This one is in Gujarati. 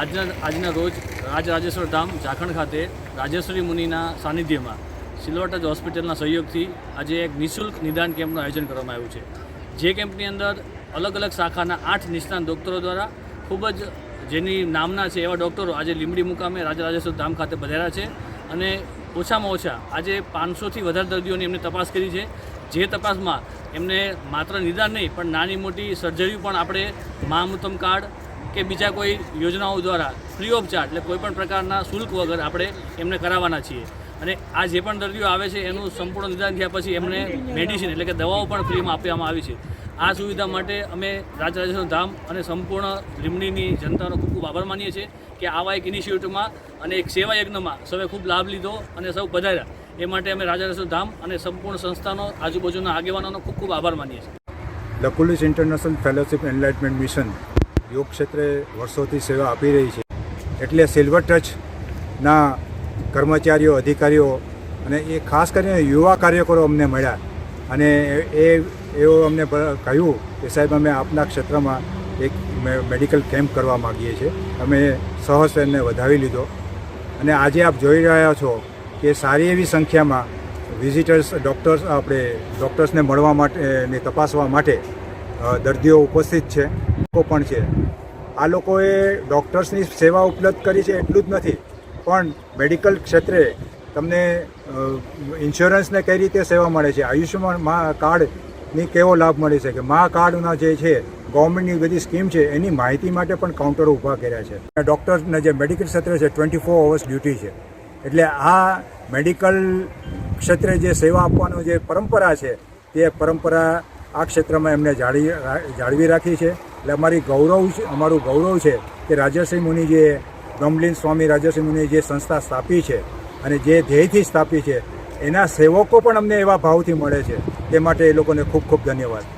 આજના આજના રોજ રાજરાજેશ્વર ધામ ઝાખણ ખાતે રાજેશ્વરી મુનિના સાનિધ્યમાં સિલવટજ હોસ્પિટલના સહયોગથી આજે એક નિઃશુલ્ક નિદાન કેમ્પનું આયોજન કરવામાં આવ્યું છે. જે કેમ્પની અંદર અલગ અલગ શાખાના આઠ નિષ્ણાત ડૉક્ટરો દ્વારા ખૂબ જ જેની નામના છે એવા ડૉક્ટરો આજે લીંબડી મુકામે રાજરાજેશ્વર ધામ ખાતે પધાર્યા છે અને ઓછામાં ઓછા આજે પાંચસોથી વધારે દર્દીઓની એમને તપાસ કરી છે. જે તપાસમાં એમને માત્ર નિદાન નહીં પણ નાની મોટી સર્જરી પણ આપણે મહામૃતમ કાર્ડ કે બીજા કોઈ યોજનાઓ દ્વારા ફ્રી ઓફ ચાર્જ એટલે કોઈપણ પ્રકારના શુલ્ક વગર આપણે એમને કરાવવાના છીએ. અને આ જે પણ દર્દીઓ આવે છે, એનું સંપૂર્ણ નિદાન થયા પછી એમને મેડિસિન એટલે કે દવાઓ પણ ફ્રીમાં આપવામાં આવી છે. આ સુવિધા માટે અમે રાજરાજેશ્વર ધામ અને સંપૂર્ણ લીમડીની જનતાનો ખૂબ ખૂબ આભાર માનીએ છીએ કે આવા એક ઇનિશિયેટિવમાં અને એક સેવા યજ્ઞમાં સૌએ ખૂબ લાભ લીધો અને સૌ પધાર્યા. એ માટે અમે રાજરાજેશ્વર ધામ અને સંપૂર્ણ સંસ્થાનો, આજુબાજુના આગેવાનોનો ખૂબ ખૂબ આભાર માનીએ છીએ. Lakulish international fellowship enlightenment mission yoga ક્ષેત્રે વર્ષોથી સેવા આપી રહી છે. એટલે સિલ્વર ટચના કર્મચારીઓ, અધિકારીઓ અને એ ખાસ કરીને યુવા કાર્યકરો અમને મળ્યા. અને એ એવો અમને કહ્યું કે સાહેબ, અમે આપના ક્ષેત્રમાં એક મેડિકલ કેમ્પ કરવા માગીએ છીએ. અમે સહસ એમને વધાવી લીધો. અને આજે આપ જોઈ રહ્યા છો કે સારી એવી સંખ્યામાં વિઝિટર્સ ડૉક્ટર્સ આપણે ડૉક્ટર્સને મળવા માટે ને તપાસવા માટે દર્દીઓ ઉપસ્થિત છે. લોકો પણ છે. આ લોકોએ ડૉક્ટર્સની સેવા ઉપલબ્ધ કરી છે એટલું જ નથી, પણ મેડિકલ ક્ષેત્રે તમને ઇન્સ્યોરન્સને કઈ રીતે સેવા મળે છે, આયુષ્યમાન મા કાર્ડની કેવો લાભ મળી શકે? મા કાર્ડના જે છે, ગવર્મેન્ટની બધી સ્કીમ છે, એની માહિતી માટે પણ કાઉન્ટરો ઊભા કર્યા છે. ડૉક્ટર્સને જે મેડિકલ ક્ષેત્ર છે, ટ્વેન્ટી ફોર અવર્સ ડ્યુટી છે. એટલે આ મેડિકલ ક્ષેત્રે જે સેવા આપવાનો જે પરંપરા છે, તે પરંપરા આ ક્ષેત્રમાં એમને જાળવી જાળવી રાખી છે. એટલે અમારી ગૌરવ છે, અમારું ગૌરવ છે કે રાજર્ષિ મુનિ જે બ્રહ્મલીન સ્વામી રાજર્ષિ મુનિએ જે સંસ્થા સ્થાપી છે અને જે ધ્યેયથી સ્થાપી છે, એના સેવકો પણ અમને એવા ભાવથી મળે છે. તે માટે એ લોકોને ખૂબ ખૂબ ધન્યવાદ.